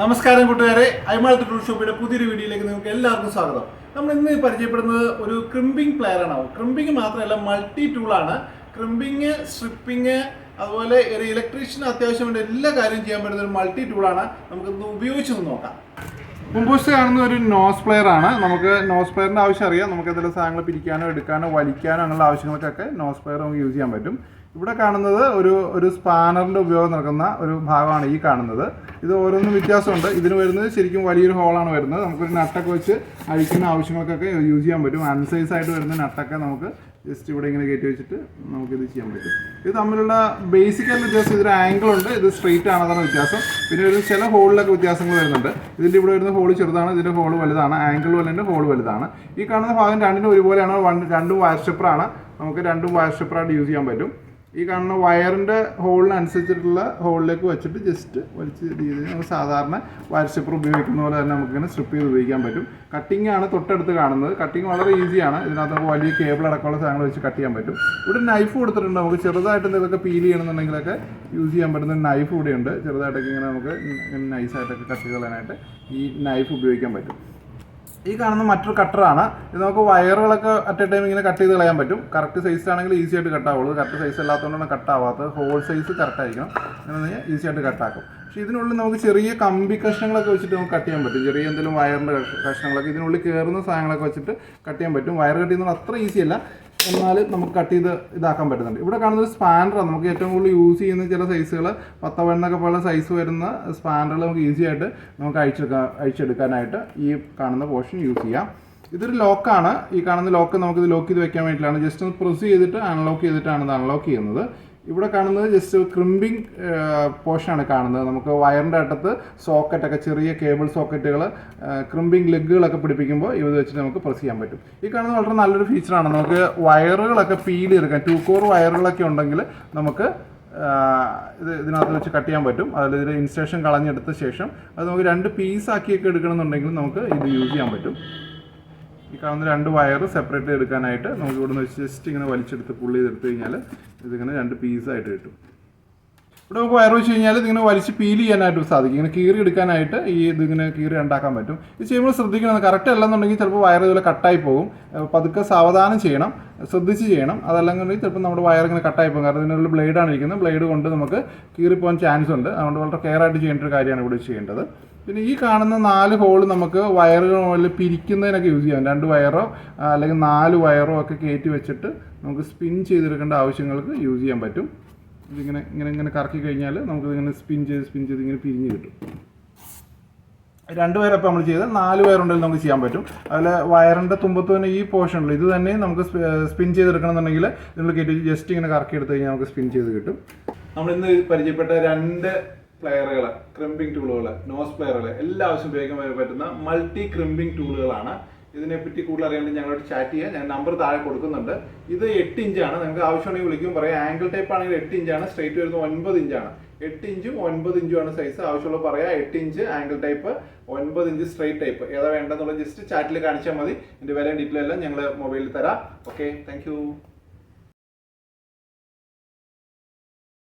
നമസ്കാരം കൂട്ടുകാരെ. ടൂർ ഷോപ്പിയുടെ പുതിയൊരു വീഡിയോയിലേക്ക് നിങ്ങൾക്ക് എല്ലാവർക്കും സ്വാഗതം. നമ്മൾ ഇന്ന് പരിചയപ്പെടുന്നത് ഒരു ക്രിമ്പിംഗ് പ്ലെയറാണ് ക്രിമ്പിംഗ് മാത്രമല്ല മൾട്ടി ടൂളാണ് ക്രിമ്പിംഗ് സ്ട്രിപ്പിങ് അതുപോലെ ഒരു ഇലക്ട്രീഷ്യൻ അത്യാവശ്യം വേണ്ട എല്ലാ കാര്യവും ചെയ്യാൻ പറ്റുന്ന ഒരു മൾട്ടി ടൂളാണ് നമുക്കിന്ന് ഉപയോഗിച്ച് നോക്കാം. മുമ്പോസ് കാണുന്ന ഒരു നോസ് പ്ലെയർ ആണ്. നമുക്ക് നോസ് പ്ലെയറിന്റെ ആവശ്യം അറിയാം. നമുക്ക് എന്തെങ്കിലും സാധനങ്ങൾ പിരിക്കാനോ എടുക്കാനോ വലിക്കാനോ അങ്ങനെയുള്ള ആവശ്യങ്ങൾക്കൊക്കെ നോസ് പ്ലെയർ നമുക്ക് യൂസ് ചെയ്യാൻ പറ്റും. ഇവിടെ കാണുന്നത് ഒരു ഒരു സ്പാനറിന്റെ ഉപയോഗം നടക്കുന്ന ഒരു ഭാഗമാണ് ഈ കാണുന്നത്. ഇത് ഓരോന്നും വ്യത്യാസമുണ്ട്. ഇതിന് വരുന്നത് ശരിക്കും വലിയൊരു ഹോളാണ് വരുന്നത്. നമുക്കൊരു നട്ടൊക്കെ വെച്ച് അഴിക്കുന്ന ആവശ്യങ്ങൾക്കൊക്കെ യൂസ് ചെയ്യാൻ പറ്റും. അൺസൈസ് ആയിട്ട് വരുന്ന നട്ടൊക്കെ നമുക്ക് ജസ്റ്റ് ഇവിടെ ഇങ്ങനെ കയറ്റി വെച്ചിട്ട് നമുക്ക് ഇത് ചെയ്യാൻ പറ്റും. ഇത് തമ്മിലുള്ള ബേസിക്കൽ വ്യത്യാസം ഇതൊരു ആംഗിൾ ഉണ്ട് ഇത് സ്ട്രെയിറ്റ് ആണ് അതാണ് വ്യത്യാസം. പിന്നെ ഒരു ചില ഹോളിലൊക്കെ വ്യത്യാസങ്ങൾ വരുന്നുണ്ട്. ഇതിന്റെ ഇവിടെ വരുന്ന ഹോൾ ചെറുതാണ് ഇതിന്റെ ഹോൾ വലുതാണ് ആംഗിൾ വലുതിന്റെ ഹോൾ വലുതാണ്. ഈ കാണുന്ന ഭാഗം രണ്ടിനും ഒരുപോലെയാണ് വൺ രണ്ടും വയർ സ്റ്റെപ്പറാണ് നമുക്ക് രണ്ടും വയർ സ്റ്റെപ്പറായിട്ട് യൂസ് ചെയ്യാൻ പറ്റും. ഈ കാണുന്ന വയറിന്റെ ഹോളിനനുസരിച്ചിട്ടുള്ള ഹോളിലേക്ക് വെച്ചിട്ട് ജസ്റ്റ് വലിച്ച് ചെയ്ത് നമുക്ക് സാധാരണ വയർ ഉപയോഗിക്കുന്ന പോലെ തന്നെ നമുക്കിങ്ങനെ സ്ട്രിപ്പ് ചെയ്ത് ഉപയോഗിക്കാൻ പറ്റും. കട്ടിംഗ് ആണ് തൊട്ടടുത്ത് കാണുന്നത്. കട്ടിംഗ് വളരെ ഈസിയാണ് ഇതിനകത്ത് നമുക്ക് വലിയ കേബിൾ അടക്കമുള്ള സാധനങ്ങൾ വെച്ച് കട്ട് ചെയ്യാൻ പറ്റും. ഇവിടെ നൈഫ് കൊടുത്തിട്ടുണ്ട്. നമുക്ക് ചെറുതായിട്ട് എന്തെങ്കിലുമൊക്കെ പീൽ ചെയ്യണമെന്നുണ്ടെങ്കിലൊക്കെ യൂസ് ചെയ്യാൻ പറ്റുന്ന നൈഫ് ഇവിടെ ഉണ്ട് ചെറുതായിട്ടൊക്കെ ഇങ്ങനെ നമുക്ക് നൈസായിട്ടൊക്കെ കട്ട് ചെയ്ത് കളയാനായിട്ട് ഈ നൈഫ് ഉപയോഗിക്കാൻ പറ്റും. ഈ കാണുന്ന മറ്റൊരു കട്ടറാണ്. ഇത് നമുക്ക് വയറുകളൊക്കെ അറ്റ് എ ടൈം ഇങ്ങനെ കട്ട് ചെയ്ത് കളയാൻ പറ്റും. കറക്റ്റ് ആണെങ്കിൽ ഈസി ആയിട്ട് കട്ടാവുള്ളൂ കറക്റ്റ് സൈസ് അല്ലാത്തതുകൊണ്ടാണ് കട്ടാവാത്തത് ഹോൾ സൈസ് കറക്റ്റ് ആയിരിക്കണം. അങ്ങനെ ഈസി ആയിട്ട് കട്ടാക്കും പക്ഷേ ഇതിനുള്ളിൽ നമുക്ക് ചെറിയ കമ്പി കഷ്ണങ്ങളൊക്കെ വെച്ചിട്ട് നമുക്ക് കട്ട് ചെയ്യാൻ പറ്റും. ചെറിയ എന്തെങ്കിലും വയറിന്റെ കഷ്ണങ്ങളൊക്കെ ഇതിനുള്ളിൽ കയറുന്ന സാധനങ്ങളൊക്കെ വെച്ചിട്ട് കട്ട് ചെയ്യാൻ പറ്റും. വയർ കട്ട് ചെയ്യുന്നത് അത്ര ഈസി അല്ല. എന്നാൽ നമുക്ക് കട്ട് ചെയ്ത് ഇതാക്കാൻ പറ്റുന്നുണ്ട്. ഇവിടെ കാണുന്ന ഒരു സ്പാനറാണ് നമുക്ക് ഏറ്റവും കൂടുതൽ യൂസ് ചെയ്യുന്ന ചില സൈസുകൾ പത്തവണ്ണൊക്കെ പോലെ സൈസ് വരുന്ന സ്പാനറുകൾ നമുക്ക് ഈസി ആയിട്ട് നമുക്ക് അഴിച്ചെടുക്കാൻ അഴിച്ചെടുക്കാനായിട്ട് ഈ കാണുന്ന പോർഷൻ യൂസ് ചെയ്യാം. ഇതൊരു ലോക്കാണ് ഈ കാണുന്ന ലോക്ക് നമുക്ക് ഇത് ലോക്ക് ചെയ്ത് വെക്കാൻ വേണ്ടിയിട്ടാണ്. ജസ്റ്റ് ഒന്ന് പ്രൊസ് ചെയ്തിട്ട് അൺലോക്ക് ചെയ്തിട്ടാണ് ഇത് അൺലോക്ക് ചെയ്യുന്നത്. ഇവിടെ കാണുന്നത് ജസ്റ്റ് ക്രിമ്പിംഗ് പോർഷനാണ് കാണുന്നത്. നമുക്ക് വയറിന്റെ അറ്റത്ത് സോക്കറ്റൊക്കെ ചെറിയ കേബിൾ സോക്കറ്റുകൾ ക്രിമ്പിംഗ് ലെഗുകളൊക്കെ പിടിപ്പിക്കുമ്പോൾ ഇത് വെച്ചിട്ട് നമുക്ക് പ്രസ് ചെയ്യാൻ പറ്റും. ഈ കാണുന്നത് വളരെ നല്ലൊരു ഫീച്ചറാണ് നമുക്ക് വയറുകളൊക്കെ പീൽ ചെയ്തെടുക്കാം. ടു കോർ വയറുകളൊക്കെ ഉണ്ടെങ്കിൽ നമുക്ക് ഇത് ഇതിനകത്ത് വെച്ച് കട്ട് ചെയ്യാൻ പറ്റും. അതിൽ ഇതിൽ ഇൻസ്റ്റേഷൻ കളഞ്ഞെടുത്ത ശേഷം അത് നമുക്ക് രണ്ട് പീസാക്കിയൊക്കെ എടുക്കണമെന്നുണ്ടെങ്കിൽ നമുക്ക് ഇത് യൂസ് ചെയ്യാൻ പറ്റും. ഈ കാണുന്ന രണ്ട് വയർ സെപ്പറേറ്റ് എടുക്കാനായിട്ട് നമുക്ക് ഇവിടെ നിന്ന് ജസ്റ്റ് ഇങ്ങനെ വലിച്ചെടുത്ത് പുള്ളി ചെയ്തെടുത്ത് കഴിഞ്ഞാൽ ഇതിങ്ങനെ രണ്ട് പീസായിട്ട് കിട്ടും. ഇവിടെ നമുക്ക് വയർ വെച്ച് കഴിഞ്ഞാൽ ഇതിങ്ങനെ വലിച്ച് പീൽ ചെയ്യാനായിട്ട് സാധിക്കും. ഇങ്ങനെ കീറി എടുക്കാനായിട്ട് ഈ ഇതിങ്ങനെ കീറി ഉണ്ടാക്കാൻ പറ്റും. ഇത് ചെയ്യുമ്പോൾ ശ്രദ്ധിക്കണം. കറക്റ്റ് അല്ലെന്നുണ്ടെങ്കിൽ ചിലപ്പോൾ വയർ ഇതുപോലെ കട്ടായി പോകും. പതുക്കെ സാവധാനം ചെയ്യണം. ശ്രദ്ധിച്ച് ചെയ്യണം. അതല്ലെങ്കിൽ ചിലപ്പോൾ നമ്മുടെ വയർ ഇങ്ങനെ കട്ടായി പോകും. കാരണം ഇതിനുള്ള ബ്ലേഡാണ് ഇരിക്കുന്നത്. ബ്ലേഡ് കൊണ്ട് നമുക്ക് കീറിപ്പോകാൻ ചാൻസ് ഉണ്ട്. അതുകൊണ്ട് വളരെ കെയർ ആയിട്ട് ചെയ്യേണ്ട ഒരു കാര്യമാണ് ഇവിടെ ചെയ്യേണ്ടത്. പിന്നെ ഈ കാണുന്ന നാല് ഹോൾ നമുക്ക് വയറുകൾ പിരിക്കുന്നതിനൊക്കെ യൂസ് ചെയ്യാം. രണ്ട് വയറോ അല്ലെങ്കിൽ നാല് വയറോ ഒക്കെ കയറ്റി വെച്ചിട്ട് നമുക്ക് സ്പിൻ ചെയ്തെടുക്കേണ്ട ആവശ്യങ്ങൾക്ക് യൂസ് ചെയ്യാൻ പറ്റും. ഇതിങ്ങനെ ഇങ്ങനെ ഇങ്ങനെ കറക്കി കഴിഞ്ഞാൽ നമുക്ക് ഇങ്ങനെ സ്പിൻ ചെയ്ത് സ്പിൻ ചെയ്ത് ഇങ്ങനെ പിരിഞ്ഞ് കിട്ടും. രണ്ട് വയറപ്പം നമ്മൾ ചെയ്ത് നാല് വയറുണ്ടെങ്കിൽ നമുക്ക് ചെയ്യാൻ പറ്റും. അതുപോലെ വയറിന്റെ തുമ്പത്ത് തന്നെ ഈ പോർഷനിൽ ഇത് തന്നെ നമുക്ക് സ്പിൻ ചെയ്തെടുക്കണമെന്നുണ്ടെങ്കിൽ നിങ്ങൾ കയറ്റി ജസ്റ്റ് ഇങ്ങനെ കറക്കി എടുത്ത് കഴിഞ്ഞാൽ നമുക്ക് സ്പിൻ ചെയ്ത് കിട്ടും. നമ്മൾ ഇന്ന് പരിചയപ്പെട്ട രണ്ട് പ്ലെയറുകൾ ക്രിമ്പിംഗ് ടൂളുകൾ നോസ് പ്ലെയറുകൾ എല്ലാ ആവശ്യം ഉപയോഗിക്കാൻ പറ്റുന്ന മൾട്ടി ക്രിമ്പിംഗ് ടൂളുകളാണ് ഇതിനെപ്പറ്റി കൂടുതൽ അറിയാണ്ട് ഞങ്ങളോട് ചാറ്റ് ചെയ്യാം. ഞാൻ നമ്പർ താഴെ കൊടുക്കുന്നുണ്ട്. ഇത് എട്ട് ഇഞ്ചാണ് നിങ്ങൾക്ക് ആവശ്യമുണ്ടെങ്കിൽ വിളിക്കും. പറയാം ആംഗിൾ ടൈപ്പ് ആണെങ്കിൽ എട്ട് ഇഞ്ചാണ് സ്ട്രേറ്റ് വരുന്നത് ഒൻപത് ഇഞ്ചാണ് എട്ട് ഇഞ്ചും ഒൻപത് ഇഞ്ചും ആണ് സൈസ് ആവശ്യമുള്ള പറയാം എട്ട് ഇഞ്ച് ആംഗിൾ ടൈപ്പ് ഒൻപത് ഇഞ്ച് സ്ട്രേറ്റ് ടൈപ്പ് ഏതാ വേണ്ടെന്നുള്ള ജസ്റ്റ് ചാറ്റിൽ കാണിച്ചാൽ മതി. എന്റെ വില ഡീറ്റെയിൽ എല്ലാം ഞങ്ങൾ മൊബൈലിൽ തരാം. Okay thank